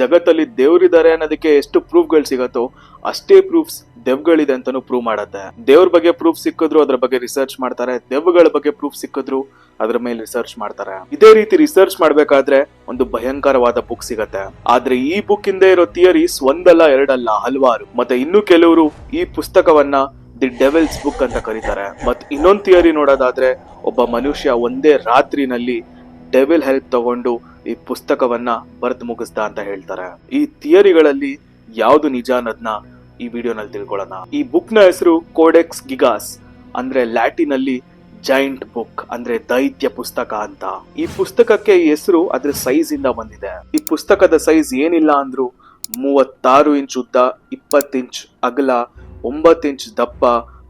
ಜಗತ್ತಲ್ಲಿ ದೇವ್ರಿದ್ದಾರೆ ಅನ್ನೋದಕ್ಕೆ ಎಷ್ಟು ಪ್ರೂಫ್ಗಳು ಸಿಗತ್ತೋ ಅಷ್ಟೇ ಪ್ರೂಫ್ಸ್ ದೆವ್ಗಳಿದೆ ಅಂತಾನು ಪ್ರೂವ್ ಮಾಡತ್ತೆ. ದೇವ್ರ ಬಗ್ಗೆ ಪ್ರೂಫ್ ಸಿಕ್ಕಿದ್ರು ಅದ್ರ ಬಗ್ಗೆ ರಿಸರ್ಚ್ ಮಾಡ್ತಾರೆ. ದೆವ್ಗಳ ಬಗ್ಗೆ ಪ್ರೂಫ್ ಸಿಕ್ಕಿದ್ರು ಅದ್ರ ಮೇಲೆ ರಿಸರ್ಚ್ ಮಾಡ್ತಾರೆ. ಇದೇ ರೀತಿ ರಿಸರ್ಚ್ ಮಾಡ್ಬೇಕಾದ್ರೆ ಒಂದು ಭಯಂಕರವಾದ ಬುಕ್ ಸಿಗತ್ತೆ. ಆದ್ರೆ ಈ ಬುಕ್ ಹಿಂದೆ ಇರೋ ಥಿಯರೀಸ್ ಒಂದಲ್ಲ, ಎರಡಲ್ಲ, ಹಲವಾರು. ಮತ್ತೆ ಇನ್ನು ಕೆಲವರು ಈ ಪುಸ್ತಕವನ್ನ ದಿ ಡೆವಿಲ್ಸ್ ಬುಕ್ ಅಂತ ಕರೀತಾರೆ. ಮತ್ ಇನ್ನೊಂದು ಥಿಯರಿ ನೋಡೋದಾದ್ರೆ ಒಬ್ಬ ಮನುಷ್ಯ ಒಂದೇ ರಾತ್ರಿನಲ್ಲಿ ಡೆವಿಲ್ ಹೆಲ್ಪ್ ತಗೊಂಡು ಈ ಪುಸ್ತಕವನ್ನ ಬರೆದು ಮುಗಿಸ್ದ ಅಂತ ಹೇಳ್ತಾರೆ. ಈ ಥಿಯರಿಗಳಲ್ಲಿ ಯಾವುದು ನಿಜ ಅನ್ನೋದನ್ನ ಈ ವಿಡಿಯೋನಲ್ಲಿ ತಿಳ್ಕೊಳ್ಳೋಣ. ಈ ಬುಕ್ನ ಹೆಸರು ಕೋಡೆಕ್ಸ್ ಗಿಗಾಸ್ ಅಂದ್ರೆ ಲ್ಯಾಟಿನ್ ಅಲ್ಲಿ ಜೈಂಟ್ ಬುಕ್ ಅಂದ್ರೆ ದೈತ್ಯ ಪುಸ್ತಕ ಅಂತ. ಈ ಪುಸ್ತಕಕ್ಕೆ ಈ ಹೆಸರು ಅದ್ರ ಸೈಜ್ ಇಂದ ಬಂದಿದೆ. ಈ ಪುಸ್ತಕದ ಸೈಜ್ ಏನಿಲ್ಲ ಅಂದ್ರು ಮೂವತ್ತಾರು ಇಂಚ್ ಉದ್ದ, ಇಪ್ಪತ್ತು ಇಂಚ್ ಅಗಲ, ಒಂಬತ್ತು ಇಂಚ್ ದಪ್ಪ,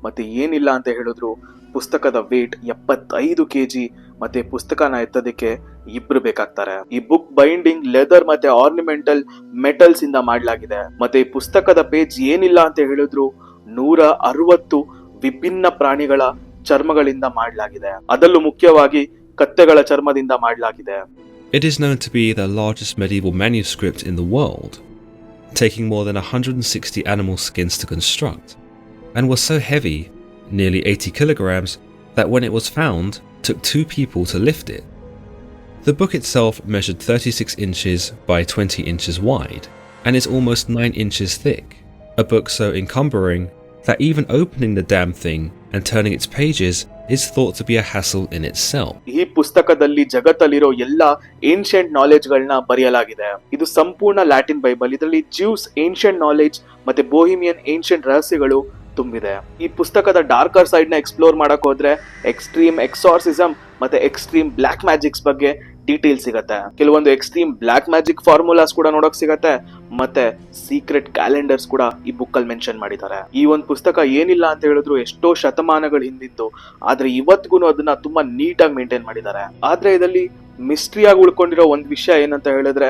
ಮತ್ತೆ ಏನಿಲ್ಲ ಅಂತ ಹೇಳಿದ್ರು ಪುಸ್ತಕದ ವೇಟ್ ಎಪ್ಪತ್ತೈದು ಕೆಜಿ, ಮತ್ತೆ ಪುಸ್ತಕನ ಎತ್ತೋದಕ್ಕೆ ಇಬ್ರು ಬೇಕಾಗ್ತಾರೆ ಈ ಬುಕ್ ಬೈಂಡಿಂಗ್ ಲೆದರ್ ಮತ್ತೆ ಆರ್ನಿಮೆಂಟಲ್ ಮೆಟಲ್ಸ್ ಇಂದ ಮಾಡಲಾಗಿದೆ ಮತ್ತೆ ಈ ಪುಸ್ತಕದ ಪೇಜ್ ಏನಿಲ್ಲ ಅಂತ ಹೇಳಿದ್ರು ನೂರ ಅರವತ್ತು ವಿಭಿನ್ನ ಪ್ರಾಣಿಗಳ ಚರ್ಮಗಳಿಂದ ಮಾಡಲಾಗಿದೆ ಅದರಲ್ಲೂ ಮುಖ್ಯವಾಗಿ ಕತ್ತೆಗಳ ಚರ್ಮದಿಂದ ಮಾಡಲಾಗಿದೆ It is known to be the largest medieval manuscript in the world, taking more than 160 animal skins to construct, and was so heavy, nearly 80 kilograms, that when it was found, took two people to lift it. The book itself measured 36 inches by 20 inches wide, and is almost 9 inches thick, a book so encumbering that even opening the damn thing and turning its pages is thought to be a hassle in itself. ಈ ಪುಸ್ತಕದಲ್ಲಿ ಜಗತ್ತಲ್ಲಿರೋ ಎಲ್ಲ ancient knowledge ಗಳನ್ನ ಬರೆಯಲಾಗಿದೆ ಇದು ಸಂಪೂರ್ಣ Latin Bible ಇದರಲ್ಲಿ Jews ancient knowledge ಮತ್ತೆ Bohemian ancient ರಹಸ್ಯಗಳು ತುಂಬಿದೆ ಈ ಪುಸ್ತಕದ ಡಾರ್ಕರ್ ಸೈಡ್ ನ ಎಕ್ಸ್ಪ್ಲೋರ್ ಮಾಡಕ್ ಹೋದ್ರೆ ಎಕ್ಸ್ಟ್ರೀಮ್ ಎಕ್ಸಾರ್ಸಿಸಮ್ ಮತ್ತೆ ಎಕ್ಸ್ಟ್ರೀಮ್ ಬ್ಲಾಕ್ ಮ್ಯಾಜಿಕ್ಸ್ ಬಗ್ಗೆ ಡೀಟೇಲ್ ಸಿಗತ್ತೆ. ಕೆಲವೊಂದು ಎಕ್ಸ್ಟ್ರೀಮ್ ಬ್ಲಾಕ್ ಮ್ಯಾಜಿಕ್ ಫಾರ್ಮುಲಾಸ್ ಕೂಡ ನೋಡಕ್ ಸಿಗತ್ತೆ. ಮತ್ತೆ ಸೀಕ್ರೆಟ್ ಕ್ಯಾಲೆಂಡರ್ಸ್ ಕೂಡ ಈ ಬುಕ್ ಅಲ್ಲಿ ಮೆನ್ಷನ್ ಮಾಡಿದ್ದಾರೆ. ಈ ಒಂದು ಪುಸ್ತಕ ಏನಿಲ್ಲ ಅಂತ ಹೇಳಿದ್ರು ಎಷ್ಟೋ ಶತಮಾನಗಳ ಹಿಂದಿತ್ತು ಆದ್ರೆ ಇವತ್ತಿಗೂ ಅದನ್ನ ತುಂಬಾ ನೀಟಾಗಿ ಮೇಂಟೈನ್ ಮಾಡಿದ್ದಾರೆ. ಆದ್ರೆ ಇದರಲ್ಲಿ ಮಿಸ್ಟ್ರಿಯಾಗಿ ಉಳ್ಕೊಂಡಿರೋ ಒಂದು ವಿಷಯ ಏನಂತ ಹೇಳಿದ್ರೆ,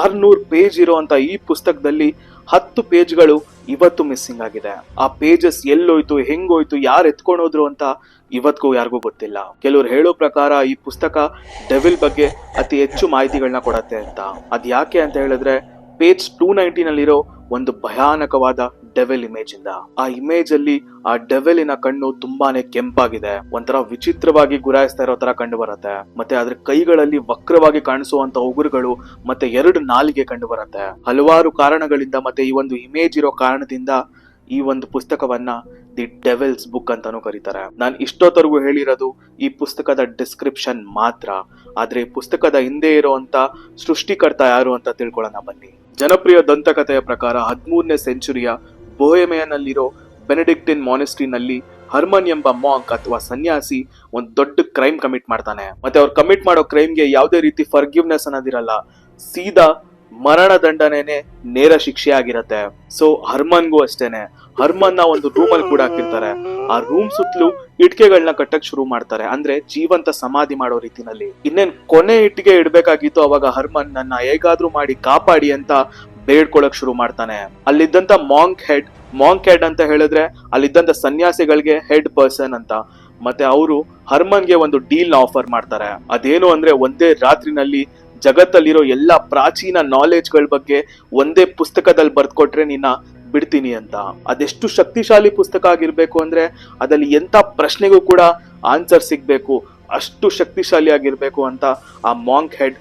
ಆರ್ನೂರು ಪೇಜ್ ಇರುವಂತ ಈ ಪುಸ್ತಕದಲ್ಲಿ ಹತ್ತು ಪೇಜ್ಗಳು ಇವತ್ತು ಮಿಸ್ಸಿಂಗ್ ಆಗಿದೆ. ಆ ಪೇಜಸ್ ಎಲ್ಲೋಯ್ತು, ಹೆಂಗೋಯ್ತು, ಯಾರು ಎತ್ಕೊಂಡೋದ್ರು ಅಂತ ಇವತ್ತಿಗೂ ಯಾರಿಗೂ ಗೊತ್ತಿಲ್ಲ. ಕೆಲವ್ರು ಹೇಳೋ ಪ್ರಕಾರ ಈ ಪುಸ್ತಕ ಡೆವಿಲ್ ಬಗ್ಗೆ ಅತಿ ಹೆಚ್ಚು ಮಾಹಿತಿಗಳನ್ನ ಕೊಡತ್ತೆ ಅಂತ. ಅದ್ ಯಾಕೆ ಅಂತ ಹೇಳಿದ್ರೆ, ಪೇಜ್ ಟೂ ನೈಂಟಿನಲ್ಲಿರೋ ಒಂದು ಭಯಾನಕವಾದ ಡೆವೆಲ್ ಇಮೇಜ್ ಇಂದ. ಆ ಇಮೇಜ್ ಅಲ್ಲಿ ಆ ಡೆವೆಲಿನ ಕಣ್ಣು ತುಂಬಾನೇ ಕೆಂಪಾಗಿದೆ. ಒಂಥರ ವಿಚಿತ್ರವಾಗಿ ಗುರಾಯಿಸ್ತಾ ಇರೋ ತರ ಕಂಡು ಬರುತ್ತೆ. ಮತ್ತೆ ಅದ್ರ ಕೈಗಳಲ್ಲಿ ವಕ್ರವಾಗಿ ಕಾಣಿಸುವಂತ ಉಗುರುಗಳು ಮತ್ತೆ ಎರಡು ನಾಲಿಗೆ ಕಂಡು ಬರುತ್ತೆ. ಹಲವಾರು ಕಾರಣಗಳಿಂದ ಮತ್ತೆ ಈ ಒಂದು ಇಮೇಜ್ ಇರೋ ಕಾರಣದಿಂದ ಈ ಒಂದು ಪುಸ್ತಕವನ್ನ ದಿ ಡೆವೆಲ್ಸ್ ಬುಕ್ ಅಂತಾನು ಕರೀತಾರೆ. ನಾನು ಇಷ್ಟೊತ್ತರೆಗೂ ಹೇಳಿರೋದು ಈ ಪುಸ್ತಕದ ಡಿಸ್ಕ್ರಿಪ್ಷನ್ ಮಾತ್ರ. ಆದ್ರೆ ಪುಸ್ತಕದ ಹಿಂದೆ ಇರುವಂತ ಸೃಷ್ಟಿಕರ್ತ ಯಾರು ಅಂತ ತಿಳ್ಕೊಳ್ಳೋಣ ಬನ್ನಿ. ಜನಪ್ರಿಯ ದಂತಕಥೆಯ ಪ್ರಕಾರ ಹದಿಮೂರನೇ ಸೆಂಚುರಿಯ ಬೋಹೆಮೆಯನಲ್ಲಿರೋ ಬೆನೆಡಿಕ್ಟಿನ್ ಮಾನೆಸ್ಟ್ರಿನಲ್ಲಿ ಹರ್ಮನ್ ಎಂಬ ಮಾಂಕ್ ಅಥವಾ ಸನ್ಯಾಸಿ ಒಂದು ದೊಡ್ಡ ಕ್ರೈಮ್ ಕಮಿಟ್ ಮಾಡ್ತಾನೆ. ಮತ್ತೆ ಅವ್ರು ಕಮಿಟ್ ಮಾಡೋ ಕ್ರೈಮ್ಗೆ ಯಾವುದೇ ರೀತಿ ಫರ್ಗಿವ್ನೆಸ್ ಅನ್ನೋದಿರಲ್ಲ. ಸೀದಾ ಮರಣ ದಂಡನೆನೆ ನೇರ ಶಿಕ್ಷೆ ಆಗಿರತ್ತೆ. ಸೊ ಹರ್ಮನ್ಗೂ ಅಷ್ಟೇನೆ. ಹರ್ಮನ್ನ ಒಂದು ರೂಮ್ ಅಲ್ಲಿ ಕೂಡ ಹಾಕಿರ್ತಾರೆ. ಆ ರೂಮ್ ಸುತ್ತಲೂ ಇಟ್ಕೆಗಳನ್ನ ಕಟ್ಟಕ್ ಶುರು ಮಾಡ್ತಾರೆ. ಅಂದ್ರೆ ಜೀವಂತ ಸಮಾಧಿ ಮಾಡೋ ರೀತಿನಲ್ಲಿ. ಇನ್ನೇನ್ ಕೊನೆ ಇಟ್ಟಿಗೆ ಇಡ್ಬೇಕಾಗಿತ್ತು ಅವಾಗ ಹರ್ಮನ್, ನನ್ನ ಹೇಗಾದ್ರೂ ಮಾಡಿ ಕಾಪಾಡಿ ಅಂತ ಬೇಡ್ಕೊಳಕ್ ಶುರು ಮಾಡ್ತಾನೆ. ಅಲ್ಲಿದ್ದಂತ ಮಾಂಕ್ ಹೆಡ್ ಮಾಂಕ್ ಹೆಡ್ ಅಂತ ಹೇಳಿದ್ರೆ ಅಲ್ಲಿದ್ದಂತ ಸನ್ಯಾಸಿಗಳಿಗೆ ಹೆಡ್ ಪರ್ಸನ್ ಅಂತ. ಮತ್ತೆ ಅವರು ಹರ್ಮನ್ಗೆ ಒಂದು ಡೀಲ್ ಆಫರ್ ಮಾಡ್ತಾರೆ. ಅದೇನು ಅಂದ್ರೆ ಒಂದೇ ರಾತ್ರಿನಲ್ಲಿ ಜಗತ್ತಲ್ಲಿರೋ ಎಲ್ಲಾ ಪ್ರಾಚೀನ ನಾಲೆಡ್ಜ್ಗಳ ಬಗ್ಗೆ ಒಂದೇ ಪುಸ್ತಕದಲ್ಲಿ ಬರ್ದ್ಕೊಟ್ರೆ ನಿನ್ನ ಬಿಡ್ತೀನಿ ಅಂತ. ಅದೆಷ್ಟು ಶಕ್ತಿಶಾಲಿ ಪುಸ್ತಕ ಆಗಿರ್ಬೇಕು ಅಂದ್ರೆ ಅದಲ್ಲಿ ಎಂತ ಪ್ರಶ್ನೆಗೂ ಕೂಡ ಆನ್ಸರ್ ಸಿಗ್ಬೇಕು, ಅಷ್ಟು ಶಕ್ತಿಶಾಲಿ ಆಗಿರ್ಬೇಕು ಅಂತ ಆ ಮಾಂಕ್ ಹೆಡ್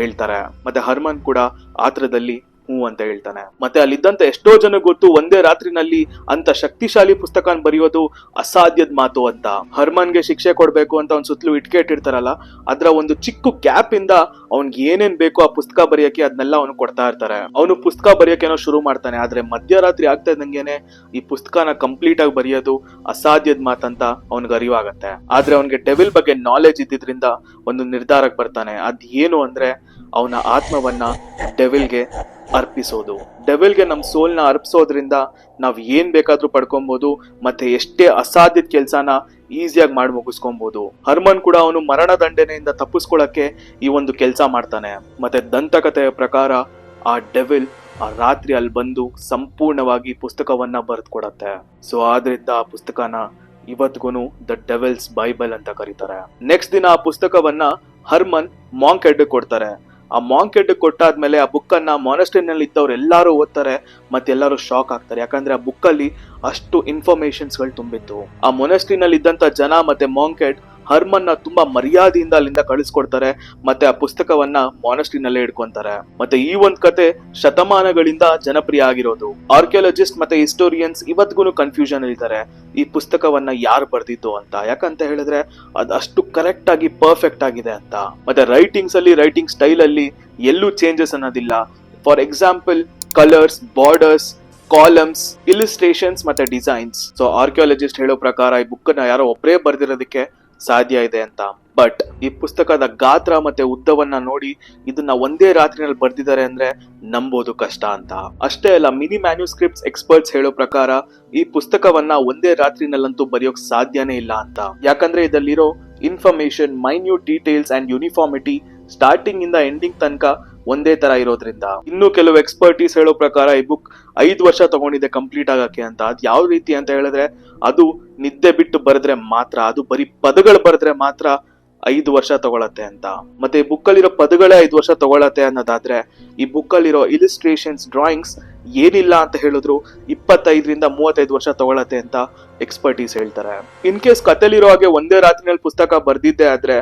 ಹೇಳ್ತಾರೆ. ಮತ್ತೆ ಹರ್ಮನ್ ಕೂಡ ಆತ್ರದಲ್ಲಿ ಹ್ಞೂ ಅಂತ ಹೇಳ್ತಾನೆ. ಮತ್ತೆ ಅಲ್ಲಿದ್ದಂತ ಎಷ್ಟೋ ಜನ ಗೊತ್ತು ಒಂದೇ ರಾತ್ರಿನಲ್ಲಿ ಅಂತ ಶಕ್ತಿಶಾಲಿ ಪುಸ್ತಕ ಬರೆಯೋದು ಅಸಾಧ್ಯದ ಮಾತು ಅಂತ. ಹರ್ಮನ್ಗೆ ಶಿಕ್ಷೆ ಕೊಡ್ಬೇಕು ಅಂತ ಅವ್ನ ಸುತ್ತಲೂ ಇಟ್ಕೆ ಇಟ್ಟಿರ್ತಾರಲ್ಲ ಅದರ ಒಂದು ಚಿಕ್ಕ ಗ್ಯಾಪ್ ಇಂದ ಅವ್ನ್ಗೆ ಏನೇನ್ ಬೇಕು ಆ ಪುಸ್ತಕ ಬರೆಯಕ್ಕೆ ಅದನ್ನೆಲ್ಲ ಅವನು ಕೊಡ್ತಾ ಇರ್ತಾರೆ. ಅವನು ಪುಸ್ತಕ ಬರೆಯೋಕೆನೋ ಶುರು ಮಾಡ್ತಾನೆ, ಆದ್ರೆ ಮಧ್ಯರಾತ್ರಿ ಆಗ್ತಾ ಇದ್ದಂಗೆನೆ ಈ ಪುಸ್ತಕನ ಕಂಪ್ಲೀಟ್ ಆಗಿ ಬರೆಯೋದು ಅಸಾಧ್ಯದ ಮಾತಂತ ಅವನಿಗೆ ಅರಿವಾಗತ್ತೆ. ಆದ್ರೆ ಅವನಿಗೆ ಡೆವಿಲ್ ಬಗ್ಗೆ ನಾಲೆಜ್ ಇದ್ದಿದ್ರಿಂದ ಒಂದು ನಿರ್ಧಾರಕ್ಕೆ ಬರ್ತಾನೆ. ಅದ್ ಏನು ಅಂದ್ರೆ ಅವನ ಆತ್ಮವನ್ನ ಡೆವಿಲ್ಗೆ ಅರ್ಪಿಸೋದು. ಡೆವಿಲ್ಗೆ ನಮ್ಮ ಸೋಲ್ನ ಅರ್ಪಿಸೋದ್ರಿಂದ ನಾವು ಏನ್ ಬೇಕಾದ್ರೂ ಪಡ್ಕೊಬಹುದು ಮತ್ತೆ ಎಷ್ಟೇ ಅಸಾಧ್ಯದ ಕೆಲಸನ ಈಸಿಯಾಗಿ ಮಾಡಿ ಮುಗಿಸ್ಕೊಬೋದು. ಹರ್ಮನ್ ಕೂಡ ಅವನು ಮರಣ ದಂಡನೆಯಿಂದ ತಪ್ಪಿಸ್ಕೊಳಕ್ಕೆ ಈ ಒಂದು ಕೆಲಸ ಮಾಡ್ತಾನೆ. ಮತ್ತೆ ದಂತಕಥೆಯ ಪ್ರಕಾರ ಆ ಡೆವಿಲ್ ಆ ರಾತ್ರಿ ಅಲ್ಲಿ ಬಂದು ಸಂಪೂರ್ಣವಾಗಿ ಪುಸ್ತಕವನ್ನ ಬರೆದುಕೊಡತ್ತೆ. ಸೊ ಆದ್ರಿಂದ ಆ ಪುಸ್ತಕನ ಇವತ್ತಿಗೂ ದ ಡೆವಿಲ್ಸ್ ಬೈಬಲ್ ಅಂತ ಕರೀತಾರೆ. ನೆಕ್ಸ್ಟ್ ದಿನ ಆ ಪುಸ್ತಕವನ್ನ ಹರ್ಮನ್ ಮಾಂಕ್ ಹೆಡ್ ಕೊಡ್ತಾರೆ. ಆ ಮಾಂಕೆಟ್ ಕೊಟ್ಟಾದ್ಮೇಲೆ ಆ ಬುಕ್ ಅನ್ನ ಮಾನಸ್ಟ್ರಿನಲ್ಲಿ ಇದ್ದವ್ರು ಎಲ್ಲರೂ ಓದ್ತಾರೆ, ಮತ್ತೆ ಎಲ್ಲರೂ ಶಾಕ್ ಆಗ್ತಾರೆ. ಯಾಕಂದ್ರೆ ಆ ಬುಕ್ ಅಲ್ಲಿ ಅಷ್ಟು ಇನ್ಫಾರ್ಮೇಶನ್ಸ್ಗಳು ತುಂಬಿತ್ತು ಆ ಮೊನಸ್ಟ್ರಿನಲ್ಲಿ ಇದ್ದಂತ ಜನ ಮತ್ತೆ ಮಾಂಕೆಡ್ ಹರ್ಮನ್ನ ತುಂಬಾ ಮರ್ಯಾದೆಯಿಂದ ಅಲ್ಲಿಂದ ಕಳಿಸ್ಕೊಡ್ತಾರೆ, ಮತ್ತೆ ಆ ಪುಸ್ತಕವನ್ನ ಮಾನಸ್ಟ್ರಿನಲ್ಲೇ ಇಟ್ಕೊಂತಾರೆ ಮತ್ತೆ ಈ ಒಂದ್ ಕತೆ ಶತಮಾನಗಳಿಂದ ಜನಪ್ರಿಯ ಆಗಿರೋದು. ಆರ್ಕಿಯಾಲಜಿಸ್ಟ್ ಮತ್ತೆ ಹಿಸ್ಟೋರಿಯನ್ಸ್ ಇವತ್ಗೂ ಕನ್ಫ್ಯೂಷನ್ ಇದ್ದಾರೆ, ಈ ಪುಸ್ತಕವನ್ನ ಯಾರು ಬರ್ದಿದ್ದು ಅಂತ. ಯಾಕಂತ ಹೇಳಿದ್ರೆ ಅದು ಅಷ್ಟು ಕರೆಕ್ಟ್ ಆಗಿ ಪರ್ಫೆಕ್ಟ್ ಆಗಿದೆ ಅಂತ. ಮತ್ತೆ ರೈಟಿಂಗ್ಸ್ ಅಲ್ಲಿ ರೈಟಿಂಗ್ ಸ್ಟೈಲ್ ಅಲ್ಲಿ ಎಲ್ಲೂ ಚೇಂಜಸ್ ಅನ್ನೋದಿಲ್ಲ. For example colours borders columns illustrations ಮತ್ತೆ ಡಿಸೈನ್ಸ್ ಸೊ ಆರ್ಕಿಯಾಲಜಿಸ್ಟ್ ಹೇಳೋ ಪ್ರಕಾರ ಈ ಬುಕ್ನ ಯಾರೋ ಒಬ್ಬರೇ ಬರ್ದಿರೋದಕ್ಕೆ ಸಾಧ್ಯ ಇದೆ ಅಂತ. ಬಟ್ ಈ ಪುಸ್ತಕದ ಗಾತ್ರ ಮತ್ತೆ ಉದ್ದವನ್ನ ನೋಡಿ ಇದನ್ನ ಒಂದೇ ರಾತ್ರಿನಲ್ಲಿ ಬರ್ದಿದ್ದಾರೆ ಅಂದ್ರೆ ನಂಬೋದು ಕಷ್ಟ ಅಂತ. ಅಷ್ಟೇ ಅಲ್ಲ, ಮಿನಿ ಮ್ಯಾನ್ಯೂಸ್ಕ್ರಿಪ್ಟ್ಸ್ ಎಕ್ಸ್ಪರ್ಟ್ಸ್ ಹೇಳೋ ಪ್ರಕಾರ ಈ ಪುಸ್ತಕವನ್ನ ಒಂದೇ ರಾತ್ರಿನಲ್ಲಂತೂ ಬರೆಯೋಕ್ ಸಾಧ್ಯನೇ ಇಲ್ಲ ಅಂತ. ಯಾಕಂದ್ರೆ ಇದರಲ್ಲಿರೋ information minute details and uniformity starting ಇಂದ ಎಂಡಿಂಗ್ ತನಕ ಒಂದೇ ತರ ಇರೋದ್ರಿಂದ. ಇನ್ನು ಕೆಲವು ಎಕ್ಸ್ಪರ್ಟೀಸ್ ಹೇಳೋ ಪ್ರಕಾರ ಈ ಬುಕ್ ಐದು ವರ್ಷ ತಗೊಂಡಿದೆ ಕಂಪ್ಲೀಟ್ ಆಗಕ್ಕೆ ಅಂತ. ಅದ್ ಯಾವ ರೀತಿ ಅಂತ ಹೇಳಿದ್ರೆ ಅದು ನಿದ್ದೆ ಬಿಟ್ಟು ಬರೆದ್ರೆ ಮಾತ್ರ, ಅದು ಬರೀ ಪದಗಳು ಬರೆದ್ರೆ ಮಾತ್ರ ಐದು ವರ್ಷ ತಗೊಳತ್ತೆ ಅಂತ. ಮತ್ತೆ ಈ ಬುಕ್ ಅಲ್ಲಿರೋ ಪದಗಳೇ ಐದು ವರ್ಷ ತಗೊಳತ್ತೆ ಅನ್ನೋದಾದ್ರೆ ಈ ಬುಕ್ ಅಲ್ಲಿರೋ ಇಲಿಸ್ಟ್ರೇಷನ್ಸ್ ಡ್ರಾಯಿಂಗ್ಸ್ ಏನಿಲ್ಲ ಅಂತ ಹೇಳಿದ್ರು ಇಪ್ಪತ್ತೈದರಿಂದ ಮೂವತ್ತೈದು ವರ್ಷ ತಗೊಳತ್ತೆ ಅಂತ ಎಕ್ಸ್ಪರ್ಟೀಸ್ ಹೇಳ್ತಾರೆ. ಇನ್ ಕೇಸ್ ಕತೆಲಿರೋ ಹಾಗೆ ಒಂದೇ ರಾತ್ರಿನಲ್ಲಿ ಪುಸ್ತಕ ಬರ್ದಿದ್ದೆ ಆದ್ರೆ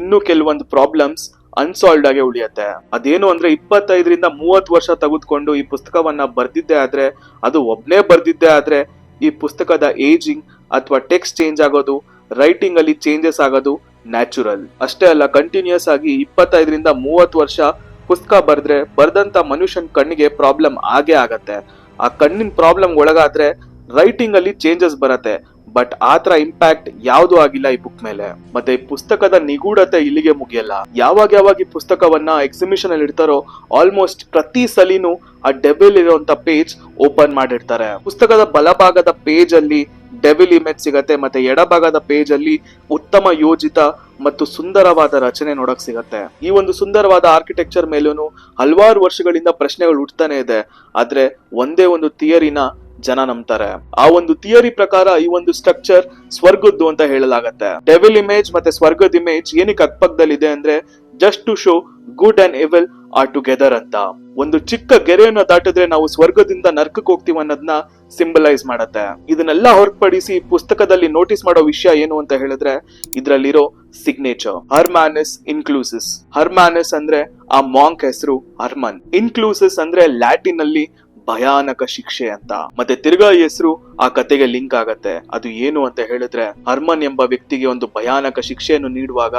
ಇನ್ನು ಕೆಲವೊಂದು ಪ್ರಾಬ್ಲಮ್ಸ್ ಅನ್ಸಾಲ್ವ್ಡ್ ಆಗಿ ಉಳಿಯತ್ತೆ. ಅದೇನು ಅಂದ್ರೆ ಇಪ್ಪತ್ತೈದರಿಂದ ಮೂವತ್ತು ವರ್ಷ ತೆಗೆದುಕೊಂಡು ಈ ಪುಸ್ತಕವನ್ನ ಬರ್ದಿದ್ದೆ ಆದ್ರೆ, ಅದು ಒಬ್ನೇ ಬರ್ದಿದ್ದೆ ಆದ್ರೆ ಈ ಪುಸ್ತಕದ ಏಜಿಂಗ್ ಅಥವಾ ಟೆಕ್ಸ್ಟ್ ಚೇಂಜ್ ಆಗೋದು ರೈಟಿಂಗ್ ಅಲ್ಲಿ ಚೇಂಜಸ್ ಆಗೋದು ನ್ಯಾಚುರಲ್ ಅಷ್ಟೇ ಅಲ್ಲ ಕಂಟಿನ್ಯೂಸ್ ಆಗಿ ಇಪ್ಪತ್ತೈದರಿಂದ ಮೂವತ್ತು ವರ್ಷ ಪುಸ್ತಕ ಬರೆದ್ರೆ, ಬರ್ದಂತ ಮನುಷ್ಯನ್ ಕಣ್ಣಿಗೆ ಪ್ರಾಬ್ಲಮ್ ಆಗೇ ಆಗತ್ತೆ. ಆ ಕಣ್ಣಿನ ಪ್ರಾಬ್ಲಮ್ ಒಳಗಾದ್ರೆ ರೈಟಿಂಗ್ ಅಲ್ಲಿ ಚೇಂಜಸ್ ಬರತ್ತೆ. ಬಟ್ ಆತರ ಇಂಪ್ಯಾಕ್ಟ್ ಯಾವ್ದು ಆಗಿಲ್ಲ ಈ ಬುಕ್ ಮೇಲೆ. ಮತ್ತೆ ಈ ಪುಸ್ತಕದ ನಿಗೂಢತೆ ಇಲ್ಲಿಗೆ ಮುಗಿಯಲ್ಲ. ಯಾವಾಗ ಯಾವಾಗ ಈ ಪುಸ್ತಕವನ್ನ ಎಕ್ಸಿಬಿಷನ್ ಅಲ್ಲಿ ಇಡ್ತಾರೋ ಆಲ್ಮೋಸ್ಟ್ ಪ್ರತಿ ಸಲಿನೂ ಆ ಡೆಬಿಲ್ ಇರುವಂತ ಪೇಜ್ ಓಪನ್ ಮಾಡಿರ್ತಾರೆ. ಪುಸ್ತಕದ ಬಲಭಾಗದ ಪೇಜ್ ಅಲ್ಲಿ ಡೆವಿಲ್ ಇಮೇಜ್ ಸಿಗತ್ತೆ, ಮತ್ತೆ ಎಡಭಾಗದ ಪೇಜ್ ಅಲ್ಲಿ ಉತ್ತಮ ಯೋಜಿತ ಮತ್ತು ಸುಂದರವಾದ ರಚನೆ ನೋಡಕ್ ಸಿಗತ್ತೆ. ಈ ಒಂದು ಸುಂದರವಾದ ಆರ್ಕಿಟೆಕ್ಚರ್ ಮೇಲೂ ಹಲವಾರು ವರ್ಷಗಳಿಂದ ಪ್ರಶ್ನೆಗಳು ಹುಟ್ಟತಾನೆ ಇದೆ. ಆದ್ರೆ ಒಂದೇ ಒಂದು ಥಿಯರಿನ ಜನ ನಂಬ್ತಾರೆ. ಆ ಒಂದು ಥಿಯರಿ ಪ್ರಕಾರ ಈ ಒಂದು ಸ್ಟ್ರಕ್ಚರ್ ಸ್ವರ್ಗದ್ದು ಅಂತ ಹೇಳಲಾಗತ್ತೆ. ಡೆವಿಲ್ ಇಮೇಜ್ ಮತ್ತೆ ಸ್ವರ್ಗದ ಇಮೇಜ್ ಏನಕ್ಕೆ ಅಕ್ಕಪಕ್ಕದಲ್ಲಿದೆ ಅಂದ್ರೆ just to show good and evil are together ಅಂತ. ಒಂದು ಚಿಕ್ಕ ಗೆರೆಯನ್ನ ದಾಟಿದ್ರೆ ನಾವು ಸ್ವರ್ಗದಿಂದ ನರ್ಕಕ್ಕೆ ಹೋಗ್ತೀವಿ ಅನ್ನೋದನ್ನ ಸಿಂಬಲೈಸ್ ಮಾಡತ್ತೆ. ಇದನ್ನೆಲ್ಲ ಹೊರತುಪಡಿಸಿ ಪುಸ್ತಕದಲ್ಲಿ ನೋಟಿಸ್ ಮಾಡೋ ವಿಷಯ ಏನು ಅಂತ ಹೇಳಿದ್ರೆ ಇದ್ರಲ್ಲಿರೋ ಸಿಗ್ನೇಚರ್ ಹರ್ಮ್ಯಾನಸ್ ಇನ್ಕ್ಲೂಸಿಸ್ ಹರ್ಮ್ಯಾನಸ್ ಅಂದ್ರೆ ಆ ಮಾಂಕ್ ಹೆಸರು ಹರ್ಮನ್ ಇನ್ಕ್ಲೂಸಿಸ್ ಅಂದ್ರೆ ಲ್ಯಾಟಿನ್ ಅಲ್ಲಿ ಭಯಾನಕ ಶಿಕ್ಷೆ ಅಂತ. ಮತ್ತೆ ತಿರ್ಗಾ ಹೆಸರು ಆ ಕತೆಗೆ ಲಿಂಕ್ ಆಗತ್ತೆ. ಅದು ಏನು ಅಂತ ಹೇಳಿದ್ರೆ, ಹರ್ಮನ್ ಎಂಬ ವ್ಯಕ್ತಿಗೆ ಒಂದು ಭಯಾನಕ ಶಿಕ್ಷೆಯನ್ನು ನೀಡುವಾಗ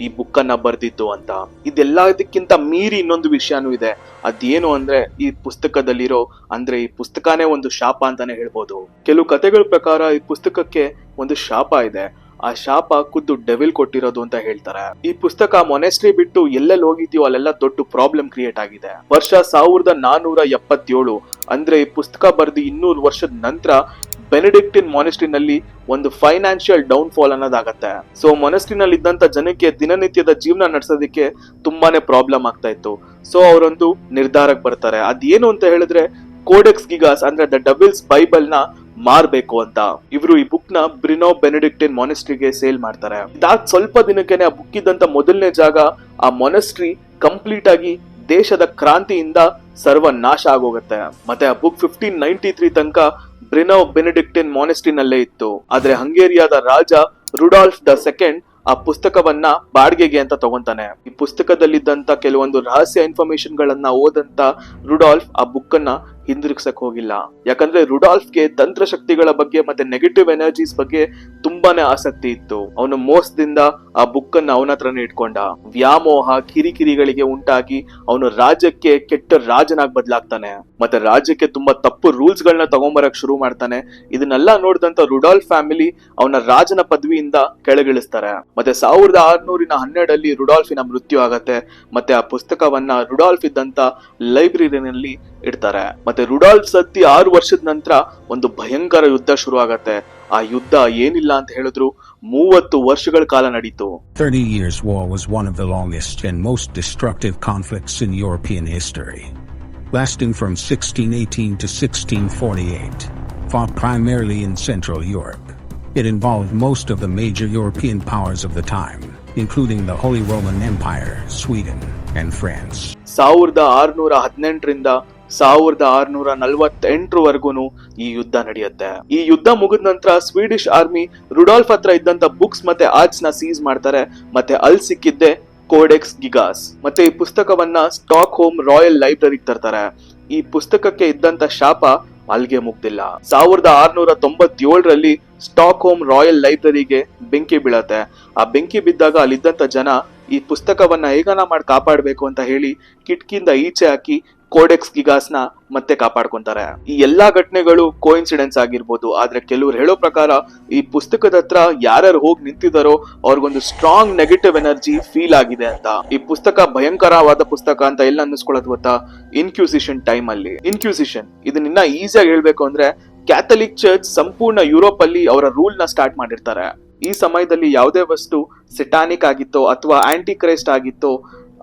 ಈ ಬುಕ್ ಅನ್ನ ಬರ್ದಿದ್ದು ಅಂತ. ಇದೆಲ್ಲದಕ್ಕಿಂತ ಮೀರಿ ಇನ್ನೊಂದು ವಿಷಯನೂ ಇದೆ. ಅದೇನು ಅಂದ್ರೆ, ಈ ಪುಸ್ತಕದಲ್ಲಿರೋ, ಅಂದ್ರೆ ಈ ಪುಸ್ತಕನೇ ಒಂದು ಶಾಪ ಅಂತಾನೆ ಹೇಳ್ಬೋದು. ಕೆಲವು ಕತೆಗಳ ಪ್ರಕಾರ ಈ ಪುಸ್ತಕಕ್ಕೆ ಒಂದು ಶಾಪ ಇದೆ. ಆ ಶಾಪ ಖುದ್ದು ಡೆವಿಲ್ ಕೊಟ್ಟಿರೋದು ಅಂತ ಹೇಳ್ತಾರೆ. ಈ ಪುಸ್ತಕ ಮೊನೆಸ್ಟ್ರಿ ಬಿಟ್ಟು ಎಲ್ಲೆಲ್ಲಿ ಹೋಗಿದ್ಯೋ ಅಲ್ಲೆಲ್ಲ ದೊಡ್ಡ ಪ್ರಾಬ್ಲಮ್ ಕ್ರಿಯೇಟ್ ಆಗಿದೆ. ವರ್ಷ ಸಾವಿರದ ನಾನೂರ ಎಪ್ಪತ್ತೇಳು, ಅಂದ್ರೆ ಈ ಪುಸ್ತಕ ಬರೆದು ಇನ್ನೂರು ವರ್ಷದ ನಂತರ ಬೆನಿಡಿಕ್ಟಿನ್ ಮೊನೆಸ್ಟ್ರಿನಲ್ಲಿ ಒಂದು ಫೈನಾನ್ಷಿಯಲ್ ಡೌನ್ ಫಾಲ್ ಅನ್ನೋದಾಗತ್ತೆ ಸೊ ಮೊನೆಸ್ಟ್ರಿನಲ್ಲಿ ಇದ್ದಂತ ಜನಕ್ಕೆ ದಿನನಿತ್ಯದ ಜೀವನ ನಡೆಸೋದಕ್ಕೆ ತುಂಬಾನೇ ಪ್ರಾಬ್ಲಮ್ ಆಗ್ತಾ ಇತ್ತು. ಸೊ ಅವರೊಂದು ನಿರ್ಧಾರಕ್ಕೆ ಬರ್ತಾರೆ. ಅದೇನು ಅಂತ ಹೇಳಿದ್ರೆ ಕೋಡೆಕ್ಸ್ ಗಿಗಾಸ್ ಅಂದ್ರೆ ದ ಡಬಲ್ಸ್ ಬೈಬಲ್ನ ಮಾರ್ಬೇಕು ಅಂತ. ಇವರು ಈ ಬುಕ್ನ ಬ್ರಿನೋ ಬೆನೆಡಿಕ್ಟಿನ್ ಮೊನೆಸ್ಟ್ರಿಗೆ ಸೇಲ್ ಮಾಡ್ತಾರೆ. ಇದಾದ ಸ್ವಲ್ಪ ದಿನಕ್ಕೆನೆ ಆ ಬುಕ್ ಇದ್ದಂತ ಮೊದಲನೇ ಜಾಗ ಆ ಮೊನೆಸ್ಟ್ರಿ ಕಂಪ್ಲೀಟ್ ಆಗಿ ದೇಶದ ಕ್ರಾಂತಿಯಿಂದ ಸರ್ವನಾಶ ಆಗೋಗುತ್ತೆ. ಮತ್ತೆ ಆ ಬುಕ್ ಫಿಫ್ಟೀನ್ ನೈನ್ಟಿ ತ್ರೀ ತನಕ ಬ್ರಿನೋ ಬೆನೆಡಿಕ್ಟಿನ್ ಮೊನೆಸ್ಟ್ರಿನಲ್ಲೇ ಇತ್ತು. ಆದ್ರೆ ಹಂಗೇರಿಯಾದ ರಾಜ ರುಡಾಲ್ಫ್ ದ ಸೆಕೆಂಡ್ ಆ ಪುಸ್ತಕವನ್ನ ಬಾಡಿಗೆಗೆ ಅಂತ ತಗೊಂತಾನೆ. ಈ ಪುಸ್ತಕದಲ್ಲಿದ್ದಂತ ಕೆಲವೊಂದು ರಹಸ್ಯ ಇನ್ಫಾರ್ಮೇಶನ್ ಗಳನ್ನ ಓದಂತ ರುಡಾಲ್ಫ್ ಆ ಬುಕ್ ಅನ್ನ ಹಿಂದಿರುಗ್ಸಕ್ ಹೋಗಿಲ್ಲ. ಯಾಕಂದ್ರೆ ರುಡಾಲ್ಫ್ಗೆ ತಂತ್ರಶಕ್ತಿಗಳ ಬಗ್ಗೆ ಮತ್ತೆ ನೆಗೆಟಿವ್ ಎನರ್ಜೀಸ್ ಬಗ್ಗೆ ತುಂಬಾನೇ ಆಸಕ್ತಿ ಇತ್ತು. ಅವನು ಮೋಸದಿಂದ ಆ ಬುಕ್ ಅನ್ನ ಅವನ ಹತ್ರನೇ ಇಟ್ಕೊಂಡ. ವ್ಯಾಮೋಹ, ಕಿರಿಕಿರಿಗಳಿಗೆ ಉಂಟಾಗಿ ಅವನು ರಾಜ್ಯಕ್ಕೆ ಕೆಟ್ಟ ರಾಜನಾಗಿ ಬದಲಾಗ್ತಾನೆ. ಮತ್ತೆ ರಾಜ್ಯಕ್ಕೆ ತುಂಬಾ ತಪ್ಪು ರೂಲ್ಸ್ ಗಳನ್ನ ತಗೊಂಬರಕ್ ಶುರು ಮಾಡ್ತಾನೆ. ಇದನ್ನೆಲ್ಲ ನೋಡಿದಂತ ರುಡಾಲ್ಫ್ ಫ್ಯಾಮಿಲಿ ಅವನ ರಾಜನ ಪದವಿಯಿಂದ ಕೆಳಗಿಳಿಸ್ತಾರೆ. ಮತ್ತೆ ಸಾವಿರದ ಆರ್ನೂರಿನ ಹನ್ನೆರಡಲ್ಲಿ ರುಡಾಲ್ಫಿನ ಮೃತ್ಯು ಆಗತ್ತೆ. ಮತ್ತೆ ಆ ಪುಸ್ತಕವನ್ನ ರುಡಾಲ್ಫ್ ಇದ್ದಂತ ಲೈಬ್ರರಿನಲ್ಲಿ ಇಡ್ತಾರೆ ಮತ್ತೆ ರುಡಾಲ್ಫ್ ಸತ್ತಿ ಆರು ವರ್ಷದ ನಂತರ ಒಂದು ಭಯಂಕರ ಯುದ್ಧ ಶುರು ಆಗತ್ತೆ ಆ ಯುದ್ಧ ಏನಿಲ್ಲ ಅಂತ ಹೇಳಿದ್ರು ಮೂವತ್ತು ವರ್ಷಗಳ ಕಾಲ ನಡೀತು Thirty Years' War was one of the longest and most destructive conflicts in European history, lasting from 1618 to 1648, fought primarily in Central Europe. It involved most of the major European powers of the time, including the Holy Roman Empire, Sweden, and France. ಸಾವಿರದ ಆರ್ನೂರ ಹದಿನೆಂಟರಿಂದ ಸಾವಿರದ ಆರ್ನೂರ ನಲವತ್ತೆಂಟರವರೆಗೂ ಈ ಯುದ್ಧ ನಡೆಯುತ್ತೆ. ಈ ಯುದ್ಧ ಮುಗಿದ ನಂತರ ಸ್ವೀಡಿಷ್ ಆರ್ಮಿ ರುಡಾಲ್ಫ್ ಹತ್ರ ಇದ್ದಂತ ಬುಕ್ಸ್ ಮತ್ತೆ ಆರ್ಟ್ಸ್ನ ಸೀಸ್ ಮಾಡ್ತಾರೆ. ಮತ್ತೆ ಅಲ್ಲಿ ಸಿಕ್ಕಿದ್ದೆ ಕೋಡೆಕ್ಸ್ ಗಿಗಾಸ್ ಮತ್ತೆ ಈ ಪುಸ್ತಕವನ್ನ ಸ್ಟಾಕ್ ಹೋಮ್ ರಾಯಲ್ ಲೈಬ್ರರಿಗೆ ತರ್ತಾರೆ. ಈ ಪುಸ್ತಕಕ್ಕೆ ಇದ್ದಂತ ಶಾಪ ಅಲ್ಲಿಗೆ ಮುಗ್ದಿಲ್ಲ. ಸಾವಿರದ ಆರ್ನೂರ ತೊಂಬತ್ತೇಳರಲ್ಲಿ ಸ್ಟಾಕ್ ಹೋಮ್ ರಾಯಲ್ ಲೈಬ್ರರಿಗೆ ಬೆಂಕಿ ಬೀಳತ್ತೆ. ಆ ಬೆಂಕಿ ಬಿದ್ದಾಗ ಅಲ್ಲಿದ್ದಂತ ಜನ ಈ ಪುಸ್ತಕವನ್ನ ಹೇಗನ ಮಾಡಿ ಕಾಪಾಡಬೇಕು ಅಂತ ಹೇಳಿ ಕಿಟಕಿಯಿಂದ ಈಚೆ ಹಾಕಿ ಕೋಡೆಕ್ಸ್ ಗಿಗಾಸ್ನ ಮತ್ತೆ ಕಾಪಾಡ್ಕೊಂತಾರೆ. ಈ ಎಲ್ಲಾ ಘಟನೆಗಳು ಕೋಇನ್ಸಿಡೆನ್ಸ್ ಆಗಿರ್ಬೋದು, ಆದ್ರೆ ಕೆಲವ್ರು ಹೇಳೋ ಪ್ರಕಾರ ಈ ಪುಸ್ತಕದ ಹತ್ರ ಯಾರ್ಯಾರು ಹೋಗಿ ನಿಂತಿದಾರೋ ಅವ್ರಿಗೊಂದು ಸ್ಟ್ರಾಂಗ್ ನೆಗೆಟಿವ್ ಎನರ್ಜಿ ಫೀಲ್ ಆಗಿದೆ ಅಂತ. ಈ ಪುಸ್ತಕ ಭಯಂಕರವಾದ ಪುಸ್ತಕ ಅಂತ ಎಲ್ಲ ಅನ್ನಿಸ್ಕೊಳ್ಳೋದು ಗೊತ್ತಾ? ಇನ್ಕ್ಯೂಸಿಷನ್ ಟೈಮ್ ಅಲ್ಲಿ. ಇನ್ಕ್ಯೂಸಿಷನ್ ಇದನ್ನ ಈಸಿಯಾಗಿ ಹೇಳ್ಬೇಕು ಅಂದ್ರೆ ಕ್ಯಾಥಲಿಕ್ ಚರ್ಚ್ ಸಂಪೂರ್ಣ ಯುರೋಪ್ ಅಲ್ಲಿ ಅವರ ರೂಲ್ನ ಸ್ಟಾರ್ಟ್ ಮಾಡಿರ್ತಾರೆ. ಈ ಸಮಯದಲ್ಲಿ ಯಾವುದೇ ವಸ್ತು ಸಿಟಾನಿಕ್ ಆಗಿತ್ತೋ ಅಥವಾ ಆಂಟಿ ಕ್ರೈಸ್ಟ್ ಆಗಿತ್ತೋ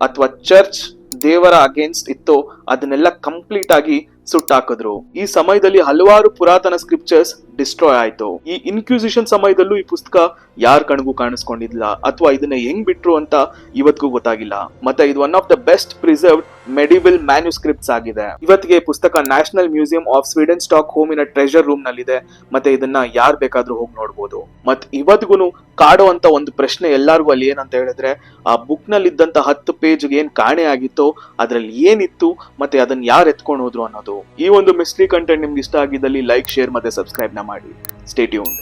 ಅಥವಾ ಚರ್ಚ್ ದೇವರ ಅಗೇನ್ಸ್ಟ್ ಇತ್ತು, ಅದನ್ನೆಲ್ಲ ಕಂಪ್ಲೀಟ್ ಆಗಿ ಸುಟ್ಟಾಕಿದ್ರು. ಈ ಸಮಯದಲ್ಲಿ ಹಲವಾರು ಪುರಾತನ ಸ್ಕ್ರಿಪ್ಚರ್ಸ್ ಡಿಸ್ಟ್ರಾಯ್ ಆಯ್ತು. ಈ ಇನ್ಕ್ಯೂಸಿಷನ್ ಸಮಯದಲ್ಲೂ ಈ ಪುಸ್ತಕ ಯಾರ ಕಣ್ಗೂ ಕಾಣಿಸ್ಕೊಂಡಿಲ್ಲ ಅಥವಾ ಇದನ್ನ ಹೆಂಗ್ ಬಿಟ್ರು ಅಂತ ಇವತ್ತಿಗೂ ಗೊತ್ತಾಗಿಲ್ಲ. ಮತ್ತೆ ಇದು one of the best preserved medieval manuscripts ಆಗಿದೆ. ಇವತ್ತಿಗೆ ಪುಸ್ತಕ ನ್ಯಾಷನಲ್ ಮ್ಯೂಸಿಯಂ ಆಫ್ ಸ್ವೀಡನ್ ಸ್ಟಾಕ್ ಹೋಮಿನ ಟ್ರೆಜರ್ ರೂಮ್ ನಲ್ಲಿದೆ. ಮತ್ತೆ ಇದನ್ನ ಯಾರ್ ಬೇಕಾದ್ರೂ ಹೋಗಿ ನೋಡ್ಬೋದು. ಮತ್ ಇವತ್ತಿಗೂ ಕಾಡೋ ಅಂತ ಒಂದು ಪ್ರಶ್ನೆ ಎಲ್ಲಾರ್ಗು ಅಲ್ಲಿ ಏನಂತ ಹೇಳಿದ್ರೆ, ಆ ಬುಕ್ನಲ್ಲಿ ಇದ್ದಂತ ಹತ್ತು ಪೇಜ್ ಏನ್ ಕಾಣೆ ಆಗಿತ್ತು, ಅದ್ರಲ್ಲಿ ಏನಿತ್ತು, ಮತ್ತೆ ಅದನ್ನ ಯಾರು ಎತ್ಕೊಂಡು ಹೋದ್ರು ಅನ್ನೋದು. ಈ ಒಂದು ಮಿಸ್ಟ್ರಿ ಕಂಟೆಂಟ್ ನಿಮ್ಗೆ ಇಷ್ಟ ಆಗಿದ್ದಲ್ಲಿ ಲೈಕ್ ಶೇರ್ ಮತ್ತೆ ಸಬ್ಸ್ಕ್ರೈಬ್ನ ಮಾಡಿ. ಸ್ಟೇಟ್ಯೂನ್